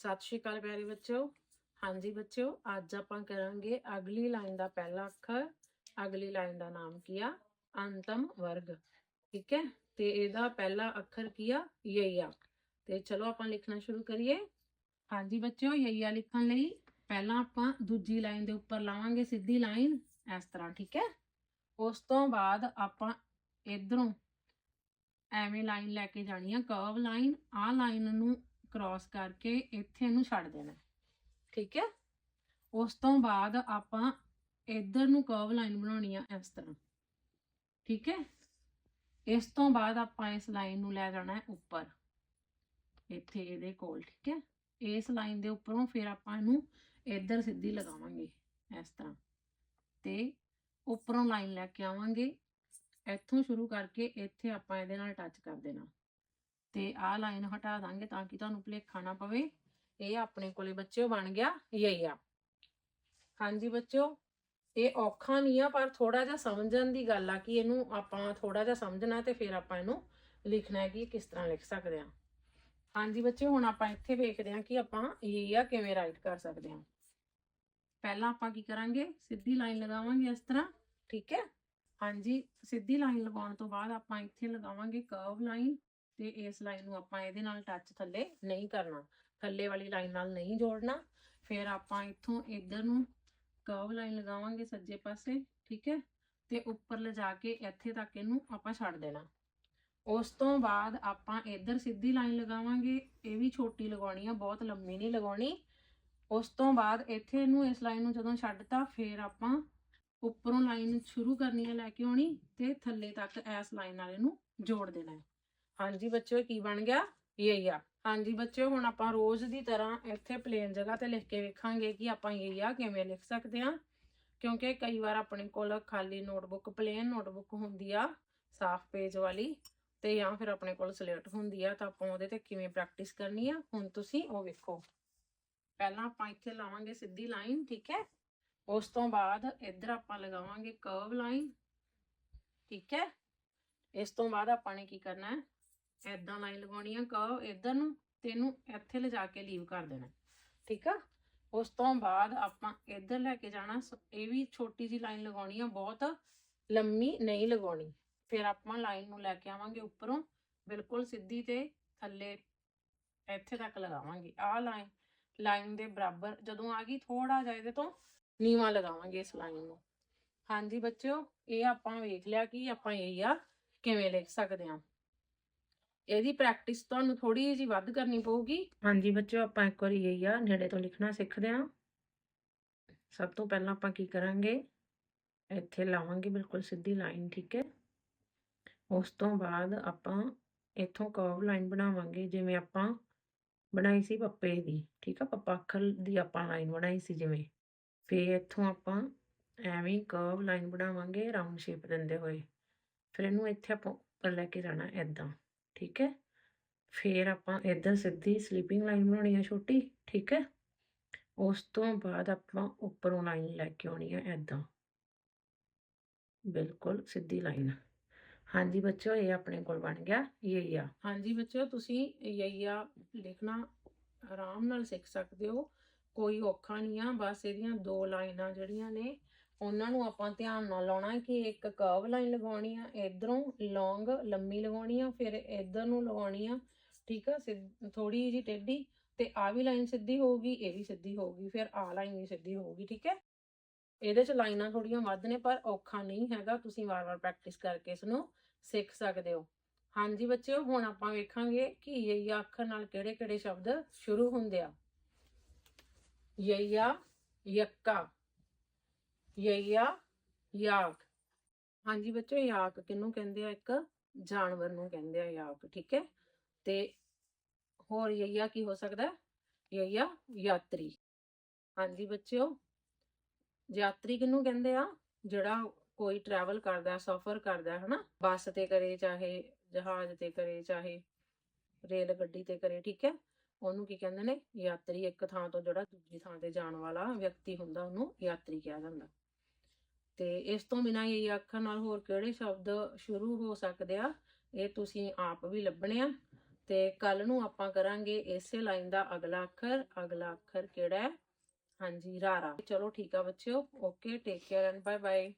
ਸਤਿ ਸ਼੍ਰੀ ਅਕਾਲ ਪਿਆਰੇ ਬੱਚਿਓ। ਹਾਂਜੀ ਬੱਚਿਓ, ਅੱਜ ਆਪਾਂ ਕਰਾਂਗੇ ਅਗਲੀ ਲਾਈਨ ਦਾ ਪਹਿਲਾ ਅੱਖਰ। ਅਗਲੀ ਲਾਈਨ ਦਾ ਨਾਮ ਕੀ ਆ? ਅੰਤਮ ਵਰਗ। ਠੀਕ ਹੈ? ਤੇ ਇਹਦਾ ਪਹਿਲਾ ਅੱਖਰ ਕੀ ਆ? ਯਈਆ। ਤੇ ਚਲੋ ਆਪਾਂ ਲਿਖਣਾ ਸ਼ੁਰੂ ਕਰੀਏ। ਹਾਂਜੀ ਬੱਚਿਓ, ਯਈਆ ਲਿਖਣ ਲਈ ਪਹਿਲਾਂ ਆਪਾਂ ਦੂਜੀ ਲਾਈਨ ਦੇ ਉੱਪਰ ਲਾਵਾਂਗੇ ਸਿੱਧੀ ਲਾਈਨ ਇਸ ਤਰ੍ਹਾਂ, ਠੀਕ ਹੈ? ਉਸ ਤੋਂ ਬਾਅਦ ਆਪਾਂ ਇਧਰੋਂ ਐਵੇਂ ਲਾਈਨ ਲੈ ਕੇ ਜਾਣੀ ਆ ਕਰਵ ਲਾਈਨ ਆ ਲਾਈਨ ਨੂੰ ਕ੍ਰਾਸ ਕਰਕੇ ਇੱਥੇ ਇਹਨੂੰ ਛੱਡ ਦੇਣਾ। ਠੀਕ ਹੈ? ਉਸ ਤੋਂ ਬਾਅਦ ਆਪਾਂ ਇੱਧਰ ਨੂੰ ਕਰਵ ਲਾਈਨ ਬਣਾਉਣੀ ਆ ਇਸ ਤਰ੍ਹਾਂ। ਠੀਕ ਹੈ? ਇਸ ਤੋਂ ਬਾਅਦ ਆਪਾਂ ਇਸ ਲਾਈਨ ਨੂੰ ਲੈ ਜਾਣਾ ਹੈ ਉੱਪਰ। ਇੱਥੇ ਇਹਦੇ ਕੋਲ, ਠੀਕ ਹੈ? ਇਸ ਲਾਈਨ ਦੇ ਉੱਪਰੋਂ ਫਿਰ ਆਪਾਂ ਇਹਨੂੰ ਇੱਧਰ ਸਿੱਧੀ ਲਗਾਵਾਂਗੇ ਇਸ ਤਰ੍ਹਾਂ। ਤੇ ਉੱਪਰੋਂ ਲਾਈਨ ਲੈ ਕੇ ਆਵਾਂਗੇ। ਇੱਥੋਂ ਸ਼ੁਰੂ ਕਰਕੇ ਇੱਥੇ ਆਪਾਂ ਇਹਦੇ ਨਾਲ ਟੱਚ ਕਰ ਦੇਣਾ। ਤੇ ਆਹ ਲਾਈਨ ਹਟਾ ਦਾਂਗੇ ਤਾਂ ਕਿ ਤੁਹਾਨੂੰ ਭੁਲੇਖਾ ਨਾ ਪਵੇ। ਇਹ ਆਪਣੇ ਕੋਲੇ ਬੱਚਿਓ ਬਣ ਗਿਆ ਯਹੀ ਆ। ਹਾਂਜੀ ਬੱਚਿਓ, ਇਹ ਔਖਾ ਨਹੀਂ ਆ, ਪਰ ਥੋੜਾ ਜਿਹਾ ਸਮਝਣ ਦੀ ਗੱਲ ਆ ਕਿ ਇਹਨੂੰ ਆਪਾਂ ਥੋੜਾ ਜਿਹਾ ਸਮਝਣਾ ਤੇ ਫਿਰ ਆਪਾਂ ਇਹਨੂੰ ਲਿਖਣਾ ਹੈ ਕਿ ਕਿਸ ਤਰ੍ਹਾਂ ਲਿਖ ਸਕਦੇ ਹਾਂ ਹਾਂਜੀ ਬੱਚੇ ਹੁਣ ਆਪਾਂ ਇੱਥੇ ਵੇਖਦੇ ਹਾਂ ਕਿ ਆਪਾਂ ਇਹ ਆ ਕਿਵੇਂ ਰਾਈਟ ਕਰ ਸਕਦੇ ਹਾਂ। ਪਹਿਲਾਂ ਆਪਾਂ ਕੀ ਕਰਾਂਗੇ? ਸਿੱਧੀ ਲਾਈਨ ਲਗਾਵਾਂਗੇ ਇਸ ਤਰ੍ਹਾਂ, ਠੀਕ ਹੈ? ਹਾਂਜੀ, ਸਿੱਧੀ ਲਾਈਨ ਲਗਾਉਣ ਤੋਂ ਬਾਅਦ ਆਪਾਂ ਇੱਥੇ ਲਗਾਵਾਂਗੇ ਕਰਵ ਲਾਈਨ ਤੇ ਇਸ ਲਾਈਨ ਨੂੰ ਆਪਾਂ ਇਹਦੇ ਨਾਲ ਟੱਚ ਥੱਲੇ ਨਹੀਂ ਕਰਨਾ। ਥੱਲੇ ਵਾਲੀ ਲਾਈਨ ਨਾਲ ਨਹੀਂ ਜੋੜਨਾ। ਫਿਰ ਆਪਾਂ ਇੱਥੋਂ ਇੱਧਰ ਨੂੰ ਕਰਵ ਲਾਈਨ ਲਗਾਵਾਂਗੇ ਸੱਜੇ ਪਾਸੇ, ਠੀਕ ਹੈ? ਤੇ ਉੱਪਰ ਲਿਜਾ ਕੇ ਇੱਥੇ ਤੱਕ ਇਹਨੂੰ ਆਪਾਂ ਛੱਡ ਦੇਣਾ। ਉਸ ਤੋਂ ਬਾਅਦ ਆਪਾਂ ਇੱਧਰ ਸਿੱਧੀ ਲਾਈਨ ਲਗਾਵਾਂਗੇ। ਇਹ ਵੀ ਛੋਟੀ ਲਗਾਉਣੀ ਆ, ਬਹੁਤ ਲੰਮੀ ਨਹੀਂ ਲਗਾਉਣੀ। ਉਸ ਤੋਂ ਬਾਅਦ ਇੱਥੇ ਇਹਨੂੰ ਇਸ ਲਾਈਨ ਨੂੰ ਜਦੋਂ ਛੱਡਤਾ, ਫਿਰ ਆਪਾਂ ਉੱਪਰੋਂ ਲਾਈਨ ਸ਼ੁਰੂ ਕਰਨੀ ਹੈ ਲੈ ਕੇ ਆਉਣੀ ਤੇ ਥੱਲੇ ਤੱਕ ਇਸ ਲਾਈਨ ਨਾਲ ਇਹਨੂੰ ਜੋੜ ਦੇਣਾ ਹੈ। ਹਾਂਜੀ ਬੱਚਿਓ ਕੀ ਬਣ ਗਿਆ? ਇਹ ਆ ਹਾਂਜੀ ਬੱਚਿਓ, ਹੁਣ ਆਪਾਂ ਰੋਜ਼ ਦੀ ਤਰ੍ਹਾਂ ਇੱਥੇ ਪਲੇਨ ਜਗ੍ਹਾ ਤੇ ਲਿਖ ਕੇ ਵੇਖਾਂਗੇ ਕਿ ਆਪਾਂ ਇਹ ਆ ਕਿਵੇਂ ਲਿਖ ਸਕਦੇ ਹਾਂ ਕਿਉਂਕਿ ਕਈ ਵਾਰ ਆਪਣੇ ਕੋਲ ਖਾਲੀ ਨੋਟਬੁੱਕ ਪਲੇਨ ਨੋਟਬੁੱਕ ਹੁੰਦੀ ਆ, ਸਾਫ਼ ਪੇਜ ਵਾਲੀ, ਤੇ ਜਾਂ ਫਿਰ ਆਪਣੇ ਕੋਲ ਸਲੇਟ ਹੁੰਦੀ ਆ, ਤਾਂ ਆਪਾਂ ਉਹਦੇ ਤੇ ਕਿਵੇਂ ਪ੍ਰੈਕਟਿਸ ਕਰਨੀ ਆ, ਹੁਣ ਤੁਸੀਂ ਉਹ ਵੇਖੋ। ਪਹਿਲਾਂ ਆਪਾਂ ਇੱਥੇ ਲਾਵਾਂਗੇ ਸਿੱਧੀ ਲਾਈਨ ਠੀਕ ਹੈ? ਉਸ ਤੋਂ ਬਾਅਦ ਇੱਧਰ ਆਪਾਂ ਲਗਾਵਾਂਗੇ ਕਰਵ ਲਾਈਨ ਠੀਕ ਹੈ? ਇਸ ਤੋਂ ਬਾਅਦ ਆਪਾਂ ਨੇ ਕੀ ਕਰਨਾ ਹੈ? ਐਦਾਂ ਲਾਈਨ ਲਗਾਉਣੀ ਆ ਕਰਵ ਇੱਧਰ ਨੂੰ ਤੇ ਇਹਨੂੰ ਇੱਥੇ ਲਿਜਾ ਕੇ ਲੀਵ ਕਰ ਦੇਣਾ। ਠੀਕ ਆ? ਉਸ ਤੋਂ ਬਾਅਦ ਆਪਾਂ ਇੱਧਰ ਲੈ ਕੇ ਜਾਣਾ ਇਹ ਵੀ ਛੋਟੀ ਜੀ ਲਾਈਨ ਲਗਾਉਣੀ ਆ, ਬਹੁਤ ਲੰਮੀ ਨਹੀਂ ਲਗਾਉਣੀ। ਫਿਰ ਆਪਾਂ ਲਾਈਨ ਨੂੰ ਲੈ ਕੇ ਆਵਾਂਗੇ ਉੱਪਰੋਂ, ਬਿਲਕੁਲ ਸਿੱਧੀ ਤੇ ਥੱਲੇ ਇੱਥੇ ਤੱਕ ਲਗਾਵਾਂਗੇ। ਆਹ ਲਾਈਨ ਲਾਈਨ ਦੇ ਬਰਾਬਰ ਜਦੋਂ ਆ ਗਈ ਥੋੜਾ ਜਿਹਾ ਇਹਦੇ ਤੋਂ ਨੀਵਾ ਲਗਾਵਾਂਗੇ ਇਸ ਲਾਈਨ ਨੂੰ। ਹਾਂਜੀ ਬੱਚਿਓ, ਇਹ ਆਪਾਂ ਵੇਖ ਲਿਆ ਕਿ ਆਪਾਂ ਇਹ ਆ ਕਿਵੇਂ ਲਿਖ ਸਕਦੇ ਹਾਂ। ਇਹਦੀ ਪ੍ਰੈਕਟਿਸ ਤੁਹਾਨੂੰ ਥੋੜੀ ਜਿਹੀ ਵੱਧ ਕਰਨੀ ਪਊਗੀ। ਹਾਂਜੀ, ਬੱਚਿਓ, ਆਪਾਂ ਇੱਕ ਵਾਰੀ ਇਹ ਆ, ਨੇੜੇ ਤੋਂ ਲਿਖਣਾ ਸਿੱਖਦੇ ਹਾਂ। ਸਭ ਤੋਂ ਪਹਿਲਾਂ ਆਪਾਂ ਕੀ ਕਰਾਂਗੇ? ਇੱਥੇ ਲਾਵਾਂਗੇ ਬਿਲਕੁਲ ਸਿੱਧੀ ਲਾਈਨ ਠੀਕ ਹੈ? ਉਸ ਤੋਂ ਬਾਅਦ ਆਪਾਂ ਇੱਥੋਂ ਕਰਵ ਲਾਈਨ ਬਣਾਵਾਂਗੇ, ਜਿਵੇਂ ਆਪਾਂ ਬਣਾਈ ਸੀ ਪੱਪੇ ਦੀ, ਠੀਕ ਆ? ਪੱਪਾ ਅੱਖਰ ਦੀ ਆਪਾਂ ਲਾਈਨ ਬਣਾਈ ਸੀ ਜਿਵੇਂ। ਫਿਰ ਇੱਥੋਂ ਆਪਾਂ ਐਵੇਂ ਕਰਵ ਲਾਈਨ ਬਣਾਵਾਂਗੇ ਰਾਉਂਡ ਸ਼ੇਪ ਦਿੰਦੇ ਹੋਏ। ਫਿਰ ਇਹਨੂੰ ਇੱਥੇ ਆਪਾਂ ਉੱਪਰ ਲੈ ਕੇ ਜਾਣਾ ਐਦਾਂ ਠੀਕ ਹੈ। ਫਿਰ ਆਪਾਂ ਇੱਧਰ ਸਿੱਧੀ ਸਲੀਪਿੰਗ ਲਾਈਨ ਬਣਾਉਣੀ ਹੈ ਛੋਟੀ, ਠੀਕ ਹੈ। ਉਸ ਤੋਂ ਬਾਅਦ ਆਪਾਂ ਉੱਪਰੋਂ ਲਾਈਨ ਲੈ ਕੇ ਆਉਣੀ ਹੈ ਐਦਾਂ ਬਿਲਕੁਲ ਸਿੱਧੀ ਲਾਈਨ ਹਾਂਜੀ ਬੱਚਿਓ, ਇਹ ਆਪਣੇ ਕੋਲ ਬਣ ਗਿਆ ਇਹ ਹਾਂਜੀ ਬੱਚਿਓ, ਤੁਸੀਂ ਇਹ ਲਿਖਣਾ ਆਰਾਮ ਨਾਲ ਸਿੱਖ ਸਕਦੇ ਹੋ। ਕੋਈ ਔਖਾ ਨਹੀਂ ਆ, ਬਸ ਇਹਦੀਆਂ ਦੋ ਲਾਈਨਾਂ ਜਿਹੜੀਆਂ ਨੇ ਉਹਨਾਂ ਨੂੰ ਆਪਾਂ ਧਿਆਨ ਨਾਲ ਲਾਉਣਾ ਕਿ ਇੱਕ ਕਰਵ ਲਾਈਨ ਲਗਾਉਣੀ ਆ, ਇਧਰੋਂ ਲੌਂਗ ਲੰਮੀ ਲਗਾਉਣੀ ਆ, ਫਿਰ ਇਧਰ ਨੂੰ ਲਗਾਉਣੀ ਆ, ਠੀਕ ਆ ਥੋੜੀ ਜਿਹੀ ਟੇਢੀ ਤੇ ਆ ਵੀ ਲਾਈਨ ਸਿੱਧੀ ਹੋਊਗੀ, ਇਹ ਵੀ ਸਿੱਧੀ ਹੋਊਗੀ, ਫਿਰ ਆ ਲਾਈਨ ਵੀ ਸਿੱਧੀ ਹੋਊਗੀ, ਠੀਕ ਹੈ? ਇਹਦੇ ਚ ਲਾਈਨਾਂ ਥੋੜੀਆਂ ਵੱਧ ਨੇ, ਪਰ ਔਖਾ ਨਹੀਂ ਹੈਗਾ, ਤੁਸੀਂ ਵਾਰ-ਵਾਰ ਪ੍ਰੈਕਟਿਸ ਕਰਕੇ ਇਸ ਨੂੰ ਸਿੱਖ ਸਕਦੇ ਹੋ। ਹਾਂਜੀ ਬੱਚਿਓ, ਹੁਣ ਆਪਾਂ ਵੇਖਾਂਗੇ ਕਿ ਯਈਆ ਅੱਖਰ ਨਾਲ ਕਿਹੜੇ-ਕਿਹੜੇ ਸ਼ਬਦ ਸ਼ੁਰੂ ਹੁੰਦੇ ਆ। ਯਈਆ ਯੱਕਾ। ਯਈਆ ਯਾਕ। ਹਾਂਜੀ ਬੱਚੋ, ਯਾਕ ਕਿਹਨੂੰ ਕਹਿੰਦੇ ਆ? ਇੱਕ ਜਾਨਵਰ ਨੂੰ ਕਹਿੰਦੇ ਆ ਯਾਕ, ਠੀਕ ਹੈ? ਤੇ ਹੋਰ ਯਈਆ ਕੀ ਹੋ ਸਕਦਾ? ਹੈ ਯਈਆ ਯਾਤਰੀ। ਹਾਂਜੀ ਬੱਚਿਓ, ਯਾਤਰੀ ਕਿਹਨੂੰ ਕਹਿੰਦੇ ਆ? ਜਿਹੜਾ ਕੋਈ ਟਰੈਵਲ ਕਰਦਾ, ਸਫ਼ਰ ਕਰਦਾ ਹੈ ਹਨਾ? ਬੱਸ ਤੇ ਕਰੇ, ਚਾਹੇ ਜਹਾਜ਼ ਤੇ ਕਰੇ, ਚਾਹੇ ਰੇਲ ਗੱਡੀ ਤੇ ਕਰੇ, ਠੀਕ ਹੈ? ਉਹਨੂੰ ਕੀ ਕਹਿੰਦੇ ਨੇ? ਯਾਤਰੀ। ਇੱਕ ਥਾਂ ਤੋਂ ਜਿਹੜਾ ਦੂਜੀ ਥਾਂ ਤੇ ਜਾਣ ਵਾਲਾ ਵਿਅਕਤੀ ਹੁੰਦਾ, ਉਹਨੂੰ ਯਾਤਰੀ ਕਿਹਾ ਜਾਂਦਾ। ਤੇ ਇਸ ਤੋਂ ਬਿਨਾਂ ਇਹ ਅੱਖਰ ਨਾਲ ਹੋਰ ਕਿਹੜੇ ਸ਼ਬਦ ਸ਼ੁਰੂ ਹੋ ਸਕਦੇ ਆ? ਇਹ ਤੁਸੀਂ ਆਪ ਵੀ ਲੱਭਣੇ ਆ। ਤੇ ਕੱਲ ਨੂੰ ਆਪਾਂ ਕਰਾਂਗੇ ਇਸੇ ਲਾਈਨ ਦਾ ਅਗਲਾ ਅੱਖਰ। ਅਗਲਾ ਅੱਖਰ ਕਿਹੜਾ ਹੈ? ਹਾਂਜੀ, ਰਾਰਾ। ਚਲੋ ਠੀਕ ਆ ਬੱਚਿਓ। Okay take care and bye bye